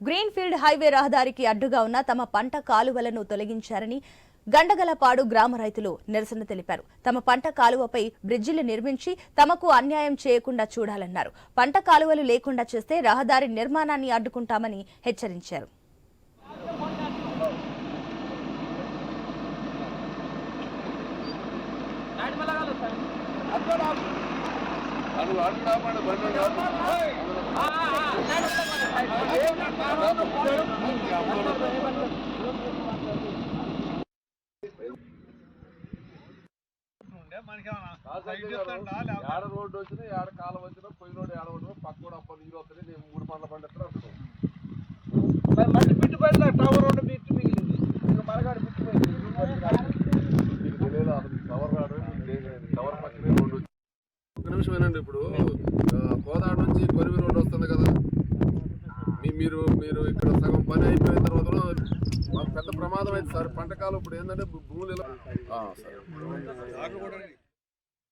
Greenfield highway రహదారికి అడ్డుగా ఉన్న తమ పంట కాలువలను తొలగించారని గండగలపాడు గ్రామ రైతులు నిరసన తెలిపారు. తమ పంట కాలువపై బ్రిడ్జిలు నిర్మించి తమకు అన్యాయం చేయకుండా చూడాలన్నారు. పంట కాలువలు లేకుండా చేస్తే రహదారి నిర్మాణాన్ని అడ్డుకుంటామని హెచ్చరించారు. అడుగు అడుగు రామండి బండి కాదు ఏడ రోడ్డు వచ్చినా ఏడ కాలం వచ్చినా పొయ్యి రోడ్డు ఏడ వచ్చినా పక్క కూడా అప్ప నీరు వస్తుంది నేను మూడు పండ్ల పండు ఎక్కడ మళ్ళీ మట్టి బిట్టుబడిలో టవర్ రోడ్డు బిట్టు మిగిలింది. ఇంకా మరగాడు బిట్టుపోయింది మీకు తెలియదు అసలు టవర్ రాడు టవర్ పక్కనే రోడ్డు ఒక నిమిషం వినండి ఇప్పుడు. ఆ, నుంచి కొరివి రోడ్డు వస్తుంది కదా మీరు మీరు ఇక్కడ సగం పని అయిపోయిన తర్వాత మాకు పెద్ద ప్రమాదం అయితే సార్. పంటకాలం ఇప్పుడు ఏంటంటే భూములు ఇలా సరే.